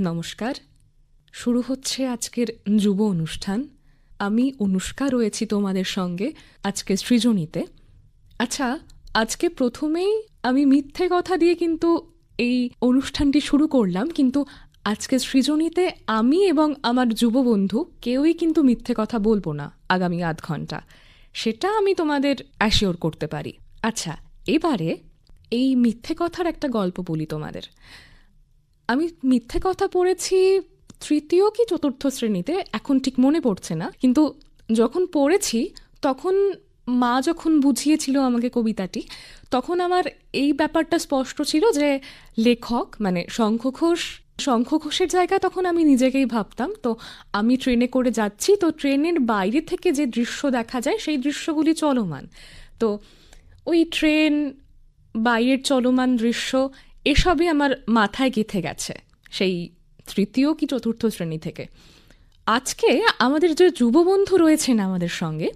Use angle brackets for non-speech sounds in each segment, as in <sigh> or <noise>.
নমস্কার। শুরু হচ্ছে আজকের যুব অনুষ্ঠান। আমি অনুষ্কা রয়েছি তোমাদের সঙ্গে আজকে সৃজনীতে। আচ্ছা আজকে প্রথমেই আমি মিথ্যে কথা দিয়ে কিন্তু এই অনুষ্ঠানটি শুরু করলাম, কিন্তু আজকে সৃজনীতে আমি এবং আমার যুব বন্ধু কেউই কিন্তু মিথ্যে কথা বলব না আগামী আধ ঘণ্টা। সেটা আমি তোমাদের অ্যাসিওর করতে পারি। আচ্ছা এবারে এই মিথ্যে কথার একটা গল্প বলি তোমাদের। আমি মিথ্যে কথা পড়েছি তৃতীয় কি চতুর্থ শ্রেণীতে, এখন ঠিক মনে পড়ছে না। কিন্তু যখন পড়েছি, তখন মা যখন বুঝিয়েছিল আমাকে কবিতাটি, তখন আমার এই ব্যাপারটা স্পষ্ট ছিল যে লেখক মানে শঙ্খ ঘোষ শঙ্খ ঘোষের জায়গায় তখন আমি নিজেকেই ভাবতাম। তো আমি ট্রেনে করে যাচ্ছি, তো ট্রেনের বাইরে থেকে যে দৃশ্য দেখা যায়, সেই দৃশ্যগুলি চলমান। তো ওই ট্রেন বাইরের চলমান দৃশ্য এসবই আমার মাথায় গেঁথে গেছে, সেই তৃতীয় কি চতুর্থ শ্রেণি থেকে। আজকে আমাদের যে যুববন্ধু রয়েছেন আমাদের সঙ্গে,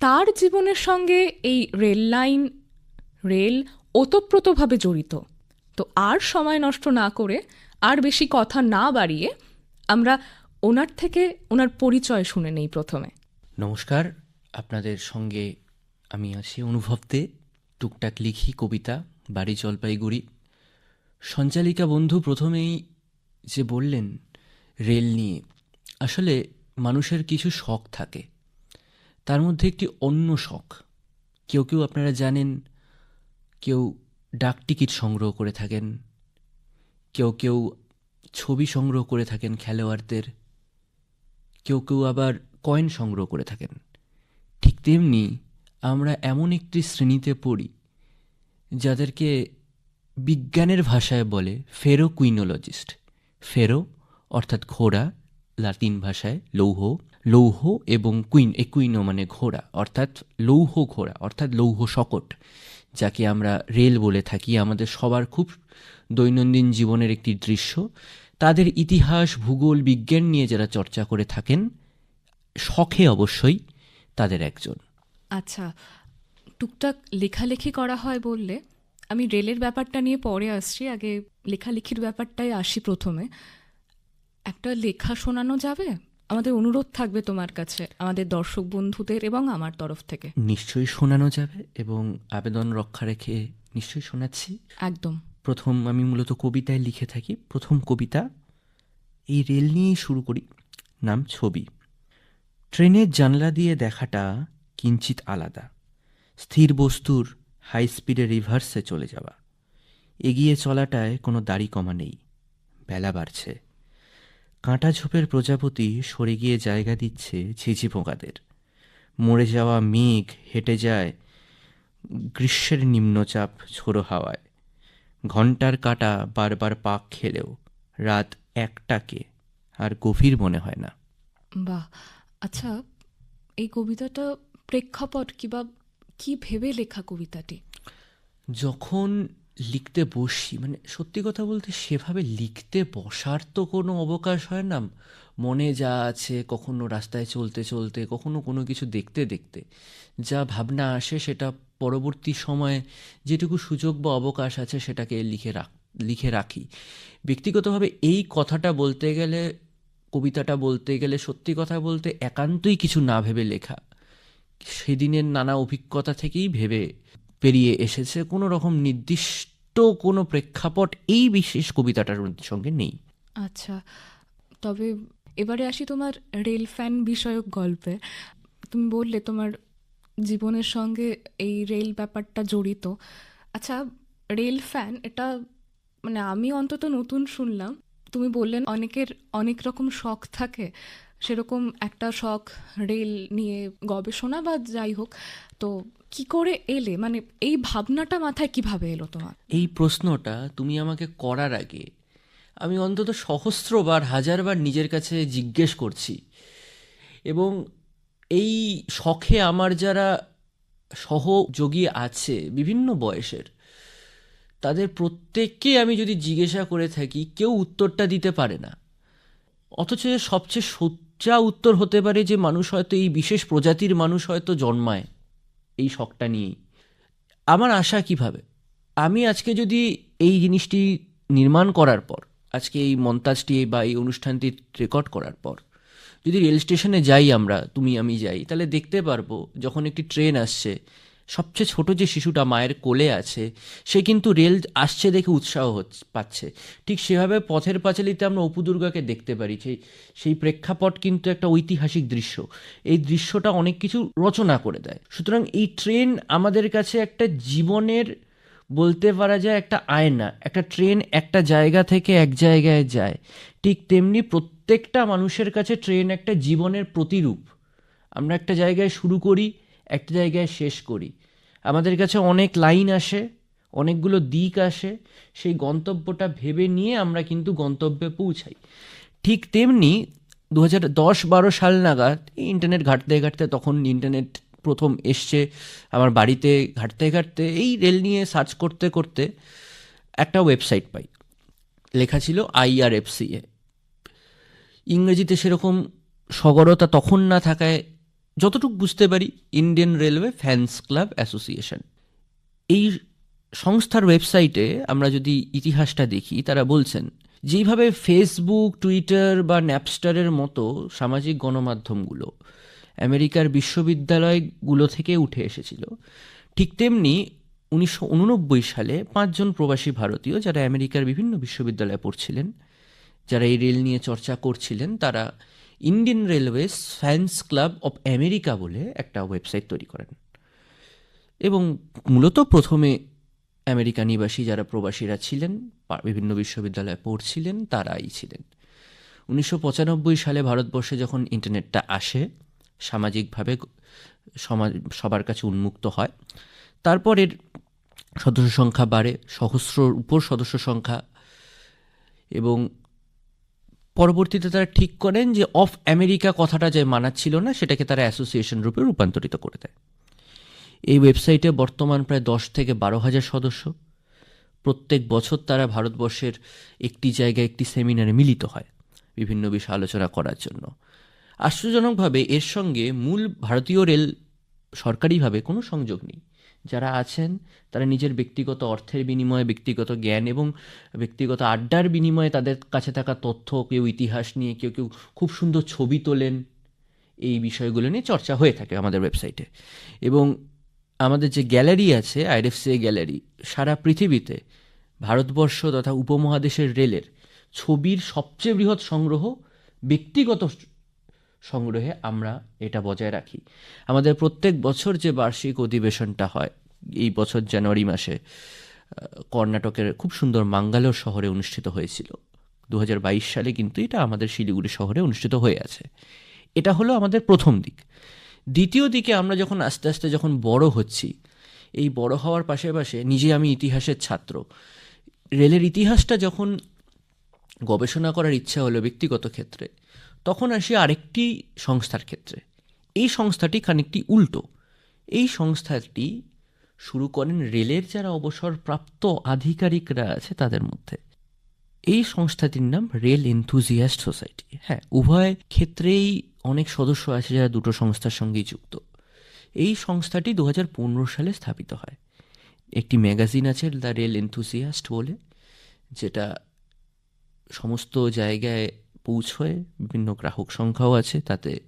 তার জীবনের সঙ্গে এই রেল লাইন, রেল ওতপ্রোতভাবে জড়িত। তো আর সময় নষ্ট না করে, আর বেশি কথা না বাড়িয়ে আমরা ওনার থেকে ওনার পরিচয় শুনে নেই প্রথমে। নমস্কার, আপনাদের সঙ্গে আমি আছি অনুভবতে টুকটাক লিখি কবিতা, বাড়ি জলপাইগুড়ি। সঞ্চালিকা বন্ধু প্রথমেই যে বললেন, রেল নিয়ে, আসলে মানুষের কিছু শখ থাকে। তার মধ্যে একটি অন্য শখ। কেউ কেউ আপনারা জানেন, কেউ ডাক টিকিট সংগ্রহ করে থাকেন, কেউ কেউ ছবি সংগ্রহ করে থাকেন খেলোয়াড়দের, কেউ কেউ আবার কয়েন সংগ্রহ করে থাকেন। ঠিক তেমনি আমরা এমন একটি শ্রেণীতে পড়ি, যাদেরকে বিজ্ঞানের ভাষায় বলে ফেরো কুইনোলজিস্ট ফেরো অর্থাৎ ঘোড়া, লাতিন ভাষায় লৌহ লৌহ এবং কুইন এ কুইনো মানে ঘোড়া, অর্থাৎ লৌহ ঘোড়া, অর্থাৎ লৌহ শকট, যাকে আমরা রেল বলে থাকি। আমাদের সবার খুব দৈনন্দিন জীবনের একটি দৃশ্য। তাদের ইতিহাস, ভূগোল, বিজ্ঞান নিয়ে যারা চর্চা করে থাকেন, শখে অবশ্যই তাদের একজন। আচ্ছা টুকটাক লেখালেখি করা হয় বললে আমি রেলের ব্যাপারটা নিয়ে পরে আসছি। আগে লেখালেখির ব্যাপারটাই আসি প্রথমে। একটা লেখা শোনানো যাবে? আমাদের অনুরোধ থাকবে তোমার কাছে আমাদের দর্শক বন্ধুদের এবং আমার তরফ থেকে। নিশ্চয়ই শোনানো যাবে এবং আবেদন রক্ষা রেখে নিশ্চয়ই শোনাচ্ছি। একদম। প্রথম আমি মূলত কবিতায় লিখে থাকি। প্রথম কবিতা এই রেল নিয়েই শুরু করি নাম ছবি। ট্রেনের জানলা দিয়ে দেখাটা কিঞ্চিত আলাদা। স্থির বস্তুর হাই স্পিডে রিভার্সে চলে যাওয়া। এগিয়ে চলাটায় কোনো দাড়ি কমা নেই। বেলা বাড়ছে। কাঁটা ঝোপের প্রজাপতি সরে গিয়ে জায়গা দিচ্ছে ঝিঝি পোকাদের। মরে যাওয়া মেঘ হেঁটে যায় গ্রীষ্মের নিম্নচাপ ঝোড়ো হাওয়ায়। ঘণ্টার কাটা বারবার পাক খেলেও রাত একটাকে আর গভীর মনে হয় না। বাহ! আচ্ছা এই কবিতাটা প্রেক্ষাপট কিবা কি ভেবে লেখা কবিতাটি? যখন লিখতে বসি মানে সত্যি কথা বলতে সেভাবে লিখতে বসার তো কোনো অবকাশ হয় না। মনে যা আছে, কখনো রাস্তায় চলতে চলতে, কখনো কোনো কিছু দেখতে দেখতে, যা ভাবনা আসে সেটা পরবর্তী সময়ে যেটুকু সুযোগ বা অবকাশ আছে সেটাকে লিখে রাখ, লিখে রাখি। ব্যক্তিগতভাবে এই কথাটা বলতে গেলে, কবিতাটা বলতে গেলে সত্যি কথা বলতে একান্তই কিছু না ভেবে লেখা। সেদিনের নানা অভিজ্ঞতা থেকেই ভেবে পেরিয়ে এসেছে, কোনো রকম নির্দিষ্ট কোনো প্রেক্ষাপট এই বিশেষ কবিতাটার সঙ্গে নেই। আচ্ছা তবে এবারে আসি তোমার রেল ফ্যান বিষয়ক গল্পে। তুমি বললে তোমার জীবনের সঙ্গে এই রেল ব্যাপারটা জড়িত। আচ্ছা রেল ফ্যান এটা মানে আমি অন্তত নতুন শুনলাম। তুমি বললেন অনেকের অনেক রকম শখ থাকে। সেরকম একটা শখ রেল নিয়ে গবেষণা বা যাই হোক, তো কি করে এলে? মানে এই ভাবনাটা মাথায় কীভাবে এলো তোমার? এই প্রশ্নটা তুমি আমাকে করার আগে আমি অন্তত সহস্রবার, হাজারবার নিজের কাছে জিজ্ঞেস করছি। এবং এই শখে আমার যারা সহযোগী আছে, বিভিন্ন বয়সের, তাদের প্রত্যেককে আমি যদি জিজ্ঞাসা করে থাকি, কেউ উত্তরটা দিতে পারে না। অথচ সবচেয়ে সবচেয়ে সোজা উত্তর হতে পারে যে মানুষ হয়তো এই বিশেষ প্রজাতির মানুষ হয়তো জন্মায় এই শখটা নিয়েই। আমার আশা কীভাবে? আমি আজকে যদি এই জিনিসটি নির্মাণ করার পর, আজকে এই মন্তাজটি বা এই অনুষ্ঠানটি রেকর্ড করার পর, যদি রেল স্টেশনে যাই আমরা, তুমি আমি যাই, তাহলে দেখতে পারব যখন একটি ট্রেন আসছে সবচেয়ে ছোট যে শিশুটা মায়ের কোলে আছে, সে কিন্তু রেল আসছে দেখে উৎসাহ পাচ্ছে। ঠিক সেভাবে পথের পাঁচালিতে আমরা অপু দুর্গাকে দেখতে পারি সেই সেই প্রেক্ষাপট কিন্তু একটা ঐতিহাসিক দৃশ্য। এই দৃশ্যটা অনেক কিছু রচনা করে দেয়। সুতরাং এই ট্রেন আমাদের কাছে একটা জীবনের, বলতে পারা যায় একটা আয়না, একটা ট্রেন একটা জায়গা থেকে এক জায়গায় যায়। ঠিক তেমনি প্রত্যেকটা মানুষের কাছে ট্রেন একটা জীবনের প্রতিরূপ। আমরা একটা জায়গায় শুরু করি একটা জায়গায় শেষ করি। আমাদের কাছে অনেক লাইন আসে, অনেকগুলো দিক আসে, সেই গন্তব্যটা ভেবে নিয়ে আমরা কিন্তু গন্তব্যে পৌঁছাই। ঠিক তেমনি দু হাজার দশ বারো সাল নাগাদ ইন্টারনেট ঘাঁটতে ঘাঁটতে তখন ইন্টারনেট প্রথম এসছে আমার বাড়িতে ঘাঁটতে ঘাঁটতে। এই রেল নিয়ে সার্চ করতে করতে একটা ওয়েবসাইট পাই, লেখা ছিল আইআরএফসিএ ইংরেজিতে সেরকম সগরতা তখন না থাকায় যতটুকু বুঝতে পারি Indian railway fans club association এই সংস্থার ওয়েবসাইটে আমরা যদি ইতিহাসটা দেখি, তারা বলছেন যেইভাবে ফেসবুক টুইটার বা ন্যাপস্টারের মতো সামাজিক গণমাধ্যমগুলো আমেরিকার বিশ্ববিদ্যালয়গুলো থেকে উঠে এসেছিল। ঠিক তেমনি উনিশশো উননব্বই সালে পাঁচজন প্রবাসী ভারতীয় যারা আমেরিকার বিভিন্ন বিশ্ববিদ্যালয়ে পড়ছিলেন, যারা এই রেল নিয়ে চর্চা করছিলেন, তারা Indian railways fans club of America বলে একটা ওয়েবসাইট তৈরি করেন। এবং মূলত প্রথমে আমেরিকা নিবাসী যারা প্রবাসীরা ছিলেন বিভিন্ন বিশ্ববিদ্যালয়ে পড়ছিলেন, তারাই ছিলেন। উনিশশো পঁচানব্বই সালে ভারতবর্ষে যখন ইন্টারনেটটা আসে, সামাজিকভাবে সমাজ, সবার কাছে উন্মুক্ত হয়, তারপর এর সদস্য সংখ্যা বাড়ে সহস্রর উপর সদস্য সংখ্যা, এবং পরবর্তীতে তারা ঠিক করেন যে অফ আমেরিকা কথাটা যে মানাচ্ছিল না, সেটাকে তারা অ্যাসোসিয়েশন রূপে রূপান্তরিত করে দেয়। এই ওয়েবসাইটে বর্তমান প্রায় দশ থেকে বারো হাজার সদস্য। প্রত্যেক বছর তারা ভারতবর্ষের একটি জায়গায় একটি সেমিনারে মিলিত হয়, বিভিন্ন বিষয় আলোচনা করার জন্য। আশ্চর্যজনকভাবে এর সঙ্গে মূল ভারতীয় রেল সরকারিভাবে কোনো সংযোগ নেই। যারা আছেন, তারা নিজের ব্যক্তিগত অর্থের বিনিময়ে, ব্যক্তিগত জ্ঞান এবং ব্যক্তিগত আড্ডার বিনিময়ে তাদের কাছে থাকা তথ্য, কেউ ইতিহাস নিয়ে, কেউ কেউ খুব সুন্দর ছবি তোলেন। এই বিষয়গুলো নিয়ে চর্চা হয়ে থাকে আমাদের ওয়েবসাইটে। এবং আমাদের যে গ্যালারি আছে আইএফসিএ গ্যালারি, সারা পৃথিবীতে ভারতবর্ষ তথা উপমহাদেশের রেলের ছবির সবচেয়ে বৃহৎ সংগ্রহ ব্যক্তিগত সংগ্রহে আমরা এটা বজায় রাখি। আমাদের প্রত্যেক বছর যে বার্ষিক অধিবেশনটা হয়, এই বছর জানুয়ারি মাসে কর্ণাটকের খুব সুন্দর মাঙ্গালোর শহরে অনুষ্ঠিত হয়েছিল। দু হাজার বাইশ সালে কিন্তু এটা আমাদের শিলিগুড়ি শহরে অনুষ্ঠিত হয়ে আছে। এটা হলো আমাদের প্রথম দিক। দ্বিতীয় দিকে আমরা যখন আস্তে আস্তে যখন বড় হচ্ছি, এই বড় হওয়ার পাশে পাশে নিজে আমি ইতিহাসের ছাত্র। রেলের ইতিহাসটা যখন গবেষণা করার ইচ্ছা হলো ব্যক্তিগত ক্ষেত্রে তখন আসি আরেকটি সংস্থার ক্ষেত্রে। এই সংস্থাটি খানিকটি উল্টো। এই সংস্থাটি শুরু করেন রেলের যারা অবসরপ্রাপ্ত আধিকারিকরা আছে তাদের মধ্যে। এই সংস্থাটির নাম রেল এনথুজিয়াস্ট সোসাইটি। হ্যাঁ উভয় ক্ষেত্রেই অনেক সদস্য আছে যারা দুটো সংস্থার সঙ্গেই যুক্ত। এই সংস্থাটি দু হাজার পনেরো সালে স্থাপিত হয়। একটি ম্যাগাজিন আছে দ্য রেল এনথুজিয়াস্ট বলে, যেটা সমস্ত জায়গায় পৌঁছয়, বিভিন্ন গ্রাহক সংখ্যাও আছে, তাতে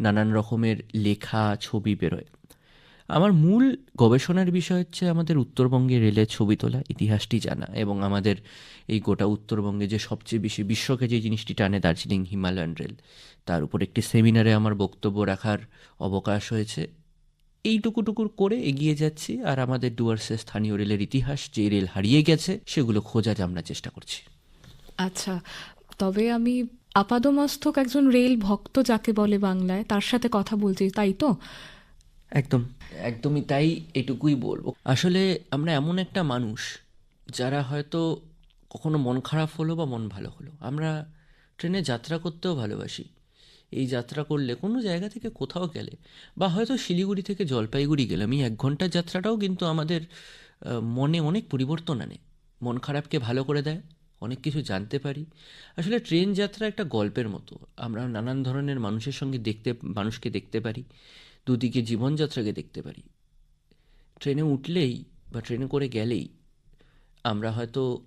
নানান রকমের লেখা, ছবি বেরোয়। আমার মূল গবেষণার বিষয় হচ্ছে আমাদের উত্তরবঙ্গে রেলের ছবি তোলা, ইতিহাসটি জানা এবং আমাদের এই গোটা উত্তরবঙ্গে যে সবচেয়ে বেশি বিশ্বকে যে জিনিসটি টানে দার্জিলিং হিমালয়ান রেল, তার উপর একটি সেমিনারে আমার বক্তব্য রাখার অবকাশ হয়েছে। এইটুকুটুকুর করে এগিয়ে যাচ্ছি আর আমাদের ডুয়ার্সের স্থানীয় রেলের ইতিহাস, যে রেল হারিয়ে গেছে, সেগুলো খোঁজার আমরা চেষ্টা করছি। আচ্ছা তবে আমি আপাদমস্তক একজন রেল ভক্ত যাকে বলে বাংলায় তার সাথে কথা বলছি তাই তো? একদম। একদমই তাই এটুকুই বলব। আসলে আমরা এমন একটা মানুষ যারা হয়তো কখনো মন খারাপ হলো বা মন ভালো হলো। আমরা ট্রেনে যাত্রা করতেও ভালোবাসি। এই যাত্রা করলে কোনো জায়গা থেকে কোথাও গেলে বা হয়তো শিলিগুড়ি থেকে জলপাইগুড়ি গেলাম এই এক ঘণ্টার যাত্রাটাও কিন্তু আমাদের মনে অনেক পরিবর্তন আনে। মন খারাপকে ভালো করে দেয়। অনেক কিছু জানতে পারি। আসলে ট্রেন যাত্রা একটা গল্পের মতো। আমরা নানান ধরনের মানুষের সঙ্গে দেখতে, মানুষকে দেখতে পারি, দুদিকে জীবনযাত্রাকে দেখতে পারি। ট্রেনে উঠলেই বা ট্রেনে করে গেলেই আমরা হয়তো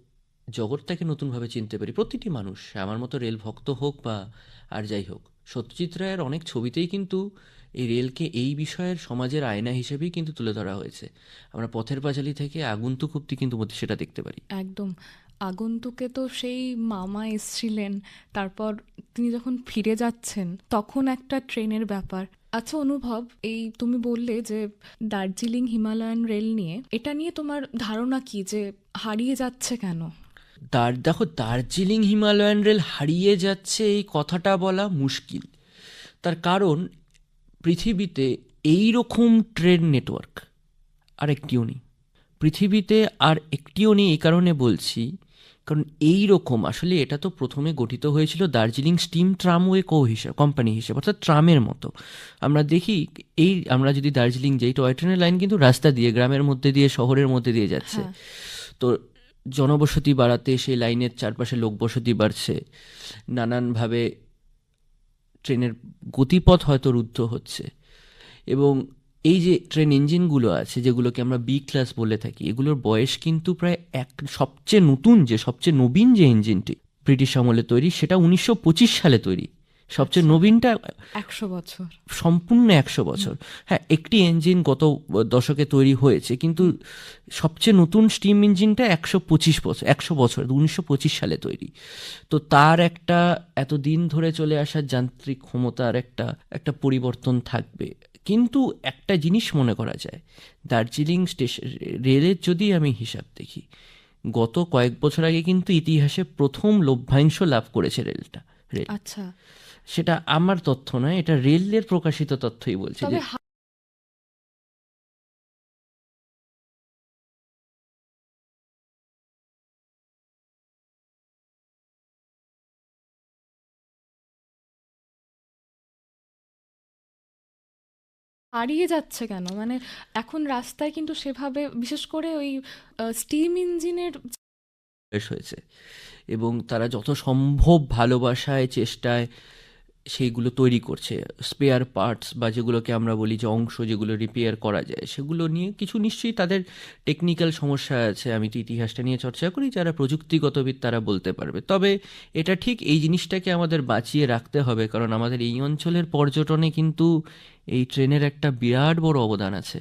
জগৎটাকে নতুনভাবে চিনতে পারি। প্রতিটি মানুষ, আমার মতো রেল ভক্ত হোক বা আর যাই হোক, সত্যজিৎ রায়ের অনেক ছবিতেই কিন্তু এই রেলকে এই বিষয়ের সমাজের আয়না হিসেবেই কিন্তু তুলে ধরা হয়েছে। আমরা পথের পাঁচালী থেকে আগন্তুক অব্দি কিন্তু মধ্যে সেটা দেখতে পারি। একদম। আগন্তুকে তো সেই মামা এসছিলেন, তারপর তিনি যখন ফিরে যাচ্ছেন, তখন একটা ট্রেনের ব্যাপার। আচ্ছা অনুভব, এই তুমি বললে যে দার্জিলিং হিমালয়ান রেল নিয়ে, এটা নিয়ে তোমার ধারণা কি যে হারিয়ে যাচ্ছে কেন? দার, দেখো, দার্জিলিং হিমালয়ান রেল হারিয়ে যাচ্ছে এই কথাটা বলা মুশকিল। তার কারণ, পৃথিবীতে এই রকম ট্রেন নেটওয়ার্ক আর একটিও নেই। পৃথিবীতে আর একটিও নেই, এই কারণে বলছি কারণ এই রকম আসলে এটা তো প্রথমে গঠিত হয়েছিল দার্জিলিং স্টিম ট্রামওয়ে কো হিসাব কোম্পানি হিসেবে অর্থাৎ ট্রামের মতো। আমরা দেখি এই আমরা যদি দার্জিলিং যাই টয় ট্রেনের লাইন কিন্তু রাস্তা দিয়ে গ্রামের মধ্যে দিয়ে শহরের মধ্যে দিয়ে যাচ্ছে। হ্যাঁ। তো জনবসতি বাড়াতে সেই লাইনের চারপাশে লোকবসতি বাড়ছে নানানভাবে ট্রেনের গতিপথ হয়তো রুদ্ধ হচ্ছে। এবং এই যে ট্রেন ইঞ্জিনগুলো আছে যেগুলোকে আমরা বি ক্লাস বলে থাকি এগুলোর বয়স কিন্তু প্রায় এক সবচেয়ে নতুন যে সবচেয়ে নবীন যে ইঞ্জিনটি ব্রিটিশ আমলে তৈরি সেটা উনিশশো পঁচিশ সালে তৈরি। সবচেয়ে নবীনটা একশো বছর। সম্পূর্ণ একশো বছর। হ্যাঁ একটি ইঞ্জিন গত দশকে তৈরি হয়েছে কিন্তু সবচেয়ে নতুন স্টিম ইঞ্জিনটা একশো পঁচিশ বছর একশো বছর উনিশশো পঁচিশ সালে তৈরি। তো তার একটা এত দিন ধরে চলে আসার যান্ত্রিক ক্ষমতার একটা একটা পরিবর্তন থাকবে। কিন্তু একটা জিনিস মনে করা যায়। দার্জিলিং স্টেশন রেলের যদি আমি হিসাব দেখি গত কয়েক বছর আগে কিন্তু ইতিহাসে প্রথম লভ্যাংশ লাভ করেছে রেলটা রেল। আচ্ছা। সেটা আমার তথ্য নয় এটা রেলের প্রকাশিত তথ্যই বলছে হারিয়ে যাচ্ছে কেন? মানে এখন রাস্তায় কিন্তু সেভাবে, বিশেষ করে ওই স্টিম ইঞ্জিনের হয়েছে। এবং তারা যত সম্ভব ভালোবাসায়, চেষ্টায় সেইগুলো তৈরি করছে। স্পেয়ার পার্টস বা যেগুলোকে আমরা বলি যে অংশ যেগুলো রিপেয়ার করা যায়, সেগুলো নিয়ে কিছু নিশ্চয়ই তাদের টেকনিক্যাল সমস্যা আছে। আমি তো ইতিহাসটা নিয়ে চর্চা করি, যারা প্রযুক্তিগতবিদ তারা বলতে পারবে। তবে এটা ঠিক এই জিনিসটাকে আমাদের বাঁচিয়ে রাখতে হবে, কারণ আমাদের এই অঞ্চলের পর্যটনে কিন্তু এই ট্রেনের একটা বিরাট বড় অবদান আছে।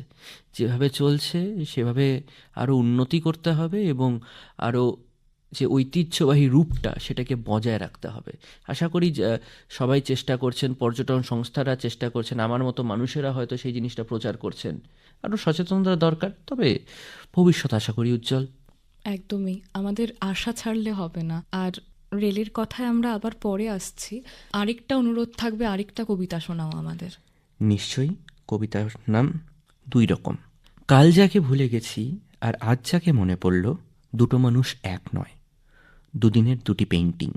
যেভাবে চলছে, সেভাবে আরও উন্নতি করতে হবে এবং আরও যে ঐতিহ্যবাহী রূপটা সেটাকে বজায় রাখতে হবে। আশা করি সবাই চেষ্টা করছেন পর্যটন সংস্থারা চেষ্টা করছেন আমার মতো মানুষেরা হয়তো সেই জিনিসটা প্রচার করছেন। আরও সচেতনতা দরকার তবে ভবিষ্যৎ আশা করি উজ্জ্বল। একদমই আমাদের আশা ছাড়লে হবে না। আর রেলের কথায় আমরা আবার পরে আসছি। আরেকটা অনুরোধ থাকবে আরেকটা কবিতা শোনাও আমাদের। নিশ্চয়ই কবিতার নাম দুই রকম। কাল যাকে ভুলে গেছি আর আজ যাকে মনে পড়ল দুটো মানুষ এক নয়। দুদিনের দুটি পেইন্টিং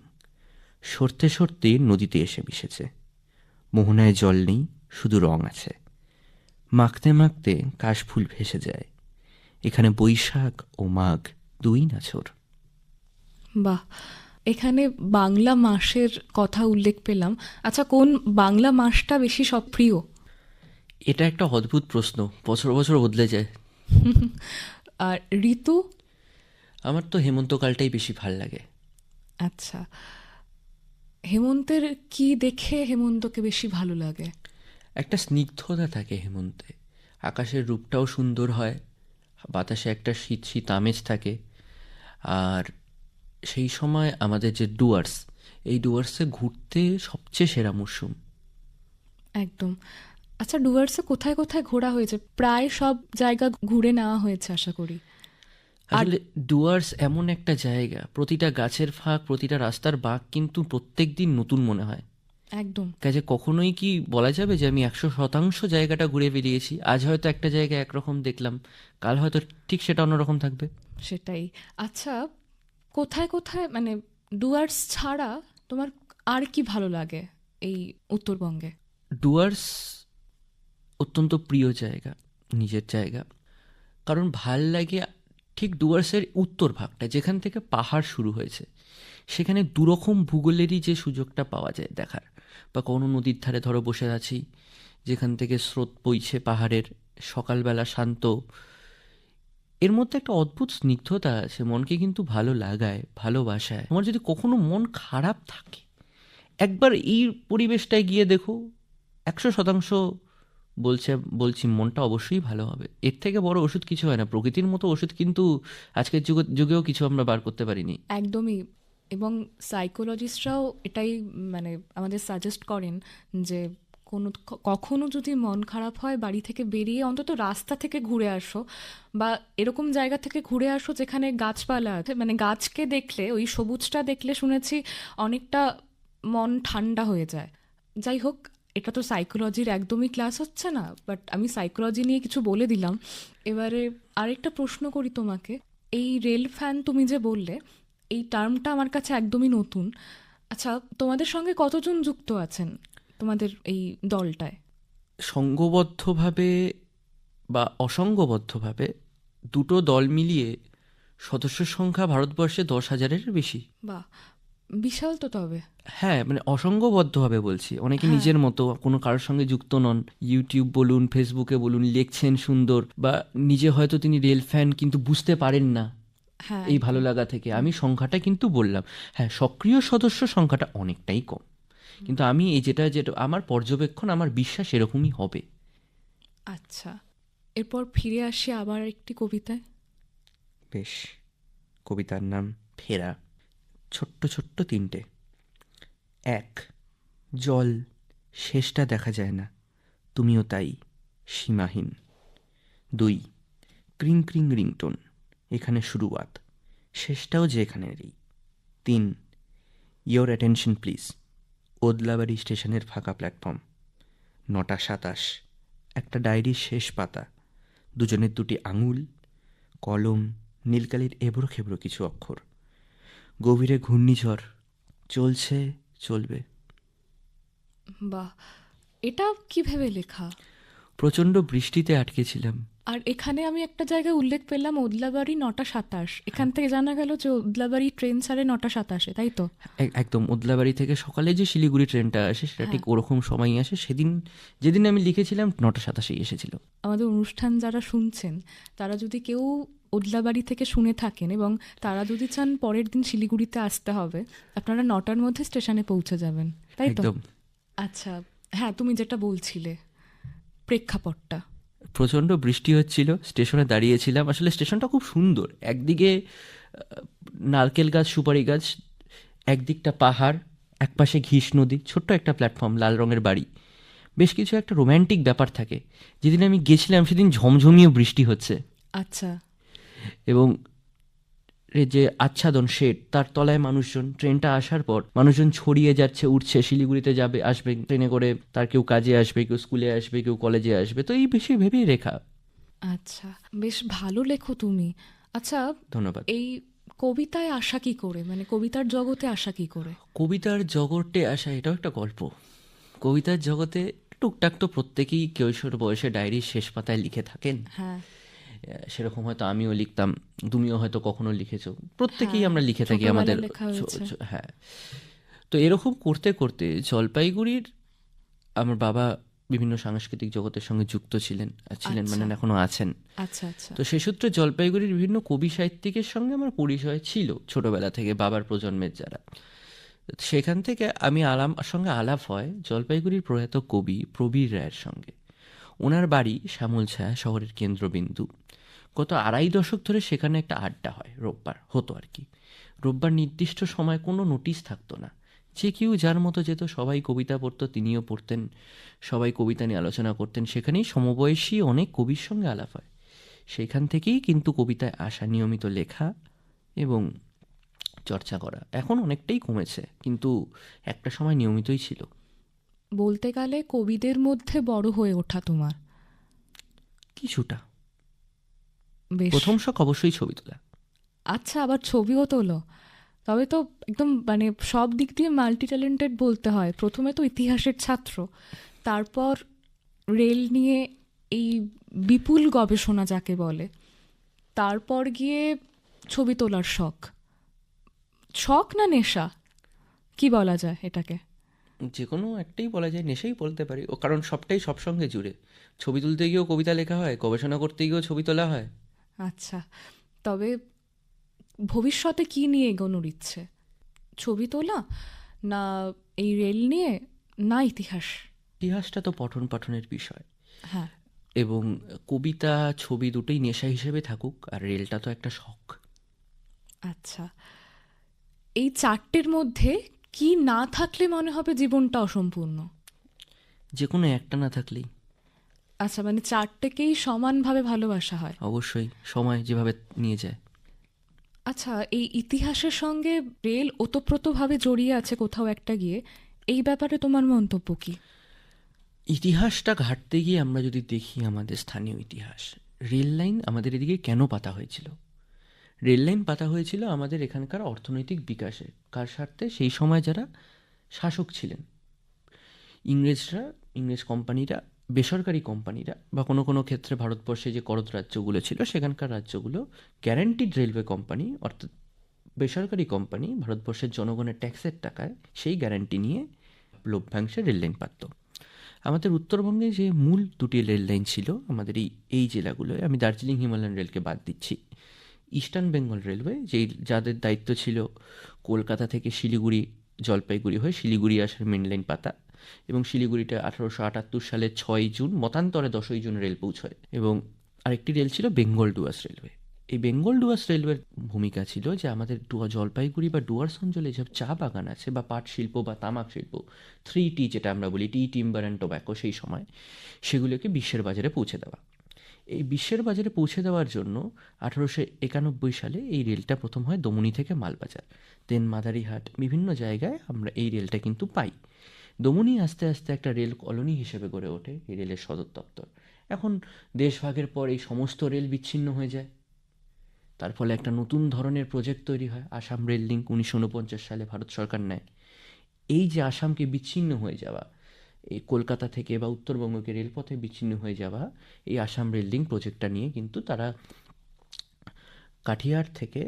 সরতে সরতে নদীতে এসে মিশেছে। মোহনায় জল নেই শুধু রং আছে। মাখতে মাখতে কাশফুল ভেসে যায়। এখানে বৈশাখ ও মাঘ দুই নাছর। বাহ এখানে বাংলা মাসের কথা উল্লেখ পেলাম। আচ্ছা কোন বাংলা মাসটা বেশি সব প্রিয় এটা একটা অদ্ভুত প্রশ্ন। বছর বছর বদলে যায়। <laughs> আর ঋতু? আমার তো হেমন্তকালটাই বেশি ভালো লাগে। আচ্ছা হেমন্তের কি দেখে হেমন্তকে বেশি ভালো লাগে? একটা স্নিগ্ধতা থাকে হেমন্তে। আকাশের রূপটাও সুন্দর হয় বাতাসে একটা শীত শীত আমেজ থাকে। আর সেই সময় আমাদের যে ডুয়ার্স এই ডুয়ার্সে ঘুরতে সবচেয়ে সেরা মরশুম একদম। আচ্ছা ডুয়ার্সে কোথায় কোথায় ঘোরা হয়েছে? প্রায় সব জায়গা ঘুরে নেওয়া হয়েছে আশা করি। আসলে ডুয়ার্স এমন একটা জায়গা প্রতিটা গাছের ফাঁক প্রতিটা রাস্তার বাঁক কিন্তু প্রত্যেক দিন নতুন মনে হয়। একদম। কাজে কখনোই কি বলা যাবে যে আমি একশো শতাংশ জায়গাটা ঘুরে বেরিয়েছি? আজ হয়তো একটা জায়গায় একরকম দেখলাম কাল হয়তো ঠিক সেটা অন্যরকম থাকবে। সেটাই। আচ্ছা কোথায় কোথায় মানে ডুয়ার্স ছাড়া তোমার আর কি ভালো লাগে এই উত্তরবঙ্গে? ডুয়ার্স অত্যন্ত প্রিয় জায়গা নিজের জায়গা। কারণ ভালো লাগে ঠিক ডুয়ার্সের উত্তর ভাগটা যেখান থেকে পাহাড় শুরু হয়েছে, সেখানে দুরকম ভূগোলেরই যে সুযোগটা পাওয়া যায় দেখার, বা কোনো নদীর ধারে ধরো বসে আছি, যেখান থেকে স্রোত বইছে পাহাড়ের, সকালবেলা শান্ত। এর মধ্যে একটা অদ্ভুত স্নিগ্ধতা আছে, মনকে কিন্তু ভালো লাগায়, ভালোবাসায়। আমার যদি কখনো মন খারাপ থাকে, একবার এই পরিবেশটায় গিয়ে দেখো, একশো শতাংশ বলছে, বলছি মনটা অবশ্যই ভালো হবে। এর থেকে বড় ওষুধ কিছু হয় না। প্রকৃতির মতো ওষুধ কিন্তু আজকের যুগে, যুগেও কিছু আমরা বার করতে পারিনি। একদমই। এবং সাইকোলজিস্টরাও এটাই মানে আমাদের সাজেস্ট করেন যে কোনো, কখনো যদি মন খারাপ হয়, বাড়ি থেকে বেরিয়ে অন্তত রাস্তা থেকে ঘুরে আসো বা এরকম জায়গা থেকে ঘুরে আসো যেখানে গাছপালা আছে। মানে গাছকে দেখলে, ওই সবুজটা দেখলে শুনেছি অনেকটা মন ঠান্ডা হয়ে যায়। যাই হোক এটা তো সাইকোলজির একদমই ক্লাস হচ্ছে না বাট আমি সাইকোলজি নিয়ে কিছু বলে দিলাম। এবারে আরেকটা প্রশ্ন করি তোমাকে। এই রেল ফ্যান তুমি যে বললে এই টার্মটা আমার কাছে একদমই নতুন। আচ্ছা তোমাদের সঙ্গে কতজন যুক্ত আছেন তোমাদের এই দলটায়? সঙ্গবদ্ধভাবে বা অসঙ্গবদ্ধভাবে দুটো দল মিলিয়ে সদস্য সংখ্যা ভারতবর্ষে দশ হাজারের বেশি। বাহ বিশাল তো তবে। হ্যাঁ মানে অসঙ্গবদ্ধভাবে বলছি। অনেকে নিজের মতো কোনো কারোর সঙ্গে যুক্ত নন। ইউটিউব বলুন ফেসবুকে বলুন লিখছেন সুন্দর বা নিজে হয়তো তিনি রেল ফ্যান কিন্তু বুঝতে পারেন না। হ্যাঁ এই ভালো লাগা থেকে। আমি সংখ্যাটা কিন্তু বললাম। হ্যাঁ সক্রিয় সদস্য সংখ্যাটা অনেকটাই কম। কিন্তু আমি এই যেটা যেটা আমার পর্যবেক্ষণ আমার বিশ্বাস এরকমই হবে। আচ্ছা। এরপর ফিরে আসি আবার একটি কবিতায়। বেশ। কবিতার নাম ফেরা। ছোট্ট ছোট্ট তিনটে। এক, জল, শেষটা দেখা যায় না। তুমিও তাই, সীমাহীন। দুই, ক্রিং ক্রিং রিংটোন, এখানে শুরুয়াত। শেষটাও যে এখানেরই। তিন, ইয়োর অ্যাটেনশন প্লিজ, ওদলাবাড়ি স্টেশনের ফাঁকা প্ল্যাটফর্ম। নটা সাতাশ, একটা ডায়েরির শেষ পাতা, দুজনের দুটি আঙুল, কলম, নীলকালির এবড়ো খেবড়ো কিছু অক্ষর। গভীরে ঘূর্ণিঝড়। চলছে চলবে। বাহ এটা কীভাবে লেখা? প্রচণ্ড বৃষ্টিতে আটকেছিলাম। আর এখানে আমি একটা জায়গায় উল্লেখ পেলাম ওদলাবাড়ি নটা সাতাশ। এখান থেকে জানা গেল যে ওদলাবাড়ি ট্রেন ছাড়ে নটা সাতাশে তাই তো? এক- একদম ওদলাবাড়ি থেকে সকালে যে শিলিগুড়ি ট্রেনটা আসে সেটা ঠিক ওরকম সময় আসে। সেদিন যেদিন আমি লিখেছিলাম নটা সাতাশেই এসেছিল। আমাদের অনুষ্ঠান যারা শুনছেন তারা যদি কেউ ওদলাবাড়ি থেকে শুনে থাকেন এবং তারা যদি চান পরের দিন শিলিগুড়িতে আসতে হবে আপনারা নটার মধ্যে স্টেশনে পৌঁছে যাবেন তাই তো? আচ্ছা হ্যাঁ তুমি যেটা বলছিলে প্রেক্ষাপটটা। প্রচণ্ড বৃষ্টি হচ্ছিল স্টেশনে দাঁড়িয়েছিলাম। আসলে স্টেশনটা খুব সুন্দর একদিকে নারকেল গাছ সুপারি গাছ একদিকটা পাহাড় একপাশে ঘিস নদী ছোট্ট একটা প্ল্যাটফর্ম লাল রঙের বাড়ি। বেশ কিছু একটা রোম্যান্টিক ব্যাপার থাকে। যেদিন আমি গেছিলাম সেদিন ঝমঝমিয়ে বৃষ্টি হচ্ছে। আচ্ছা। এবং যে আচ্ছাদন শেড তার তলায় মানুষজন ট্রেনটা আসার পর মানুষজন ছড়িয়ে যাচ্ছে উঠছে শিলিগুড়িতে যাবে আসবে ট্রেনে করে তার কেউ কাজে আসবে কেউ স্কুলে আসবে কেউ কলেজে আসবে। তো এই বেশি ভেবেই রেখা। আচ্ছা বেশ ভালো লেখো তুমি। আচ্ছা ধন্যবাদ। এই কবিতায় আসা কি করে? মানে কবিতার জগতে আসা কি করে? কবিতার জগতে আসা এটাও একটা গল্প। কবিতার জগতে টুকটাক তো প্রত্যেকেই কৈশোর বয়সে ডায়েরির শেষ পাতায় লিখে থাকেন। হ্যাঁ। সেরকম হয়তো আমিও লিখতাম তুমিও হয়তো কখনো লিখেছো। প্রত্যেকেই আমরা লিখে থাকি আমাদের হ্যাঁ। তো এরকম করতে করতে জলপাইগুড়ির আমার বাবা বিভিন্ন সাংস্কৃতিক জগতের সঙ্গে যুক্ত ছিলেন ছিলেন মানে এখনও আছেন। আচ্ছা আচ্ছা। তো সে সূত্রে জলপাইগুড়ির বিভিন্ন কবি সাহিত্যিকের সঙ্গে আমার পরিচয় ছিল ছোটবেলা থেকে বাবার প্রজন্মের যারা। সেখান থেকে আমি আলাম সঙ্গে আলাপ হয় জলপাইগুড়ির প্রয়াত কবি প্রবীর রায়ের সঙ্গে। ওনার বাড়ি শ্যামল ছায়া শহরের কেন্দ্রবিন্দু। গত আড়াই দশক ধরে সেখানে একটা আড্ডা হয় রোববার হতো আর কি। রোববার নির্দিষ্ট সময় কোনো নোটিশ থাকতো না। যে কেউ যার মতো যেত সবাই কবিতা পড়তো তিনিও পড়তেন সবাই কবিতা নিয়ে আলোচনা করতেন। সেখানেই সমবয়সী অনেক কবির সঙ্গে আলাপ হয়। সেখান থেকেই কিন্তু কবিতায় আসা নিয়মিত লেখা এবং চর্চা করা এখন অনেকটাই কমেছে কিন্তু একটা সময় নিয়মিতই ছিল। বলতে গেলে কবিদের মধ্যে বড় হয়ে ওঠা তোমার? কিছুটা। বেশ। প্রথম শখ অবশ্যই ছবি তোলা। আচ্ছা আবার ছবিও তোলো। তবে তো একদম মানে সব দিক দিয়ে মাল্টি ট্যালেন্টেড বলতে হয়। প্রথমে তো ইতিহাসের ছাত্র। তারপর রেল নিয়ে এই বিপুল গবেষণা যাকে বলে তারপর গিয়ে ছবি তোলার শখ। শখ না নেশা? কি বলা যায় এটাকে? যে কোনো একটাই বলা যায় নেশাই বলতে পারি। ও কারণ সবটাই সব সঙ্গে জুড়ে। ছবি তুলতে গিয়েও কবিতা লেখা হয় গবেষণা করতে গিয়েও ছবি তোলা হয়। আচ্ছা তবে ভবিষ্যতে কি নিয়ে এগোনোর ইচ্ছে? ছবি তোলা না এই রেল নিয়ে না ইতিহাস? ইতিহাসটা তো পঠন পাঠনের বিষয়। হ্যাঁ। এবং কবিতা ছবি দুটোই নেশা হিসেবে থাকুক আর রেলটা তো একটা শখ। আচ্ছা এই চারটের মধ্যে কি না থাকলে মনে হবে জীবনটা অসম্পূর্ণ? যে কোনো একটা না থাকলেই। আচ্ছা মানে চারটেকেই সমানভাবে ভালোবাসা হয়? অবশ্যই সময় যেভাবে নিয়ে যায়। আচ্ছা এই ইতিহাসের সঙ্গে রেল ওতপ্রোতভাবে জড়িয়ে আছে কোথাও একটা গিয়ে এই ব্যাপারে তোমার মন্তব্য কি? ইতিহাসটা ঘাটতে গিয়ে আমরা যদি দেখি আমাদের স্থানীয় ইতিহাস রেল লাইন আমাদের এদিকে কেন পাতা হয়েছিল? রেল লাইন পাতা হয়েছিল আমাদের এখানকার অর্থনৈতিক বিকাশে কার স্বার্থে? সেই সময় যারা শাসক ছিলেন। ইংরেজরা ইংরেজ কোম্পানিরা বেসরকারি কোম্পানিরা বা কোনো কোনো ক্ষেত্রে ভারতবর্ষে যে করদ রাজ্যগুলো ছিল, সেখানকার রাজ্যগুলো গ্যারান্টিড রেলওয়ে কোম্পানি অর্থাৎ বেসরকারি কোম্পানি ভারতবর্ষের জনগণের ট্যাক্সের টাকায় সেই গ্যারান্টি নিয়ে লভ্যাংশে রেল লাইন পাতত। আমাদের উত্তরবঙ্গে যে মূল দুটি রেল লাইন ছিল, আমাদের এই এই জেলাগুলোয় আমি দার্জিলিং হিমালয়ান রেলকে বাদ দিচ্ছি। ইস্টার্ন বেঙ্গল রেলওয়ে যেই যাদের দায়িত্ব ছিল কলকাতা থেকে শিলিগুড়ি, জলপাইগুড়ি হয়ে শিলিগুড়ি আসার মেন লাইন পাতা এবং শিলিগুড়িতে আঠারোশো আটাত্তর সালের ছয় জুন, মতান্তরে দশই জুন রেল পৌঁছয়। এবং আরেকটি রেল ছিল বেঙ্গল ডুয়ার্স রেলওয়ে। এই বেঙ্গল ডুয়ার্স রেলওয়ের ভূমিকা ছিল যে আমাদের ডুয়া জলপাইগুড়ি বা ডুয়ার্স অঞ্চলে যেসব চা বাগান আছে বা পাট শিল্প বা তামাক শিল্প থ্রি টি যেটা আমরা বলি টি টিম্বার অ্যান্ড টোব্যাকো সেই সময়, সেগুলোকে বিশ্বের বাজারে পৌঁছে দেওয়া। এই বিশ্বের বাজারে পৌঁছে দেওয়ার জন্য আঠারোশো একানব্বই সালে এই রেলটা প্রথম হয় দমনি থেকে মালবাজার। দেন মাদারিহাট, বিভিন্ন জায়গায় আমরা এই রেলটা কিন্তু পাই। দমনি আস্তে আস্তে একটা রেল কলোনি হিসেবে গড়ে ওঠে, এই রেলের সদর দপ্তর। এখন দেশভাগের পর এই সমস্ত রেল বিচ্ছিন্ন হয়ে যায়। তার ফলে একটা নতুন ধরনের প্রজেক্ট তৈরি হয়, আসাম রেল লিঙ্ক উনিশশো উনপঞ্চাশ সালে ভারত সরকার নেয়। এই যে আসামকে বিচ্ছিন্ন হয়ে যাওয়া, এই কলকাতা থেকে বা উত্তরবঙ্গকে রেলপথে বিচ্ছিন্ন হয়ে যাওয়া, এই আসাম রেল লিঙ্ক প্রজেক্টটা নিয়ে কিন্তু তারা কাঠিয়ার থেকে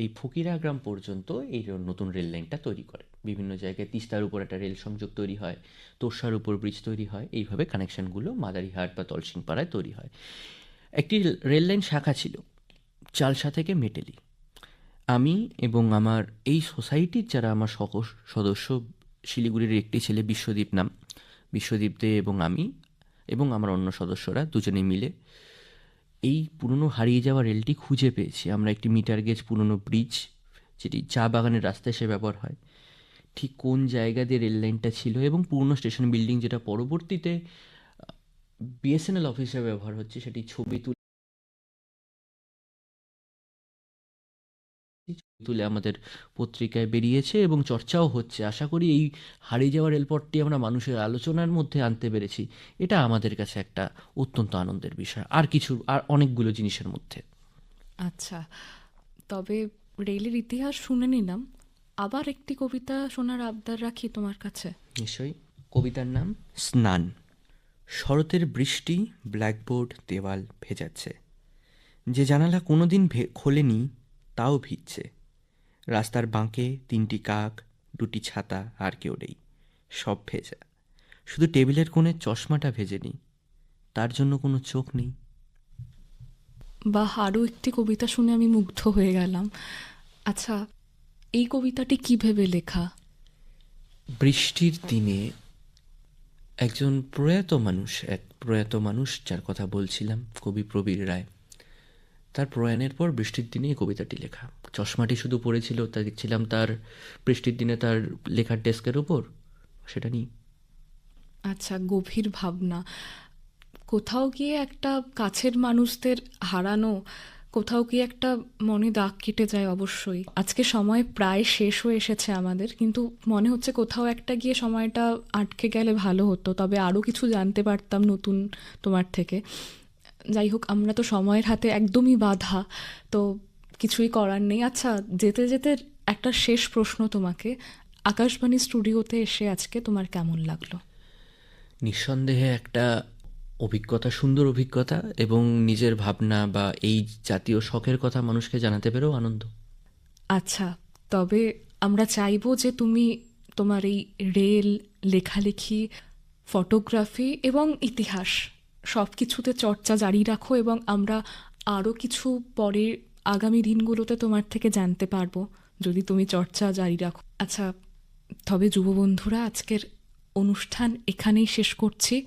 এই ফকিরাগ্রাম পর্যন্ত এই নতুন রেল লাইনটা তৈরি করে। বিভিন্ন জায়গায় তিস্তার উপর একটা রেল সংযোগ তৈরি হয়, তোরসার উপর ব্রিজ তৈরি হয়, এইভাবে কানেকশনগুলো মাদারিহাট বা তলসিংপাড়ায় তৈরি হয়। একটি রেল- লাইন শাখা ছিল, চালসা থেকে মেটেলি। আমি এবং আমার এই সোসাইটির যারা আমার সহ, সদস্য, শিলিগুড়ির একটি ছেলে বিশ্বদীপ নাম, বিশ্বদীপ দে এবং আমি এবং আমার অন্য সদস্যরা দুজনে মিলে এই পুরনো হারিয়ে যাওয়া রেলটি খুঁজে পেয়েছি। আমরা একটি মিটার গেজ পুরনো ব্রিজ যেটি চা বাগানের রাস্তায় সে ব্যবহার হয়। ঠিক কোন জায়গা দিয়ে রেল লাইনটা ছিল এবং পুরনো স্টেশন বিল্ডিং যেটা পরবর্তীতে বিএসএনএল অফিসে ব্যবহার হচ্ছে সেটি ছবি তুলে তুলে আমাদের পত্রিকায় বেরিয়েছে এবং চর্চাও হচ্ছে। আশা করি এই হারিয়ে যাওয়া রেলপথটি আমরা মানুষের আলোচনার মধ্যে আনতে পেরেছি। এটা আমাদের কাছে একটা অত্যন্ত আনন্দের বিষয়। আর কিছু, আর অনেকগুলো জিনিসের মধ্যে। আচ্ছা তবে রেলের ইতিহাস শুনে নিলাম। আবার একটি কবিতা শোনার আবদার রাখি তোমার কাছে। নিশ্চয়ই। কবিতার নাম? স্নান। শরতের বৃষ্টি ব্ল্যাকবোর্ড দেওয়াল ভেজাচ্ছে। যে জানালা কোনোদিন ভে- খোলেনি তাও ভিজছে। রাস্তার বাঁকে তিনটি কাক দুটি ছাতা আর কেউ নেই। সব ভেজা। শুধু টেবিলের কোণে চশমাটা ভেজেনি। তার জন্য কোনো চোখ নেই। বা আরও একটি কবিতা শুনে আমি মুগ্ধ হয়ে গেলাম। আচ্ছা এই কবিতাটি কি ভেবে লেখা? বৃষ্টির দিনে একজন প্রয়াত মানুষ এক প্রয়াত মানুষ যার কথা বলছিলাম কবি প্রবীর রায় তার প্রয়াণের পর বৃষ্টির দিনে এই কবিতাটি লেখা। চশমাটি শুধু পড়েছিল তা দেখছিলাম তার বৃষ্টির দিনে তার লেখার ডেস্কের উপর সেটা নিয়ে। আচ্ছা গভীর ভাবনা। কোথাও গিয়ে একটা কাছের মানুষদের হারানো কোথাও কি একটা মনে দাগ কেটে যায় অবশ্যই। আজকে সময় প্রায় শেষ হয়ে এসেছে আমাদের, কিন্তু মনে হচ্ছে কোথাও একটা গিয়ে সময়টা আটকে গেলে ভালো হতো, তবে আরও কিছু জানতে পারতাম নতুন তোমার থেকে। যাই হোক, আমরা তো সময়ের হাতে একদমই বাধা, তো কিছুই করার নেই। আচ্ছা যেতে যেতে একটা শেষ প্রশ্ন তোমাকে। আকাশবাণী স্টুডিওতে এসে আজকে তোমার কেমন লাগল? নিঃসন্দেহে একটা অভিজ্ঞতা, সুন্দর অভিজ্ঞতা এবং নিজের ভাবনা বা এই জাতীয় শখের কথা মানুষকে জানাতে পেরেও আনন্দ। আচ্ছা তবে আমরা চাইব যে তুমি তোমার এই রেল, লেখালেখি, ফটোগ্রাফি এবং ইতিহাস সব কিছুতে চর্চা জারি রাখো এবং আমরা আরও কিছু পরের আগামী দিনগুলোতে তোমার থেকে জানতে পারব যদি তুমি চর্চা জারি রাখো। আচ্ছা তবে যুব বন্ধুরা আজকের অনুষ্ঠান এখানেই শেষ করছি।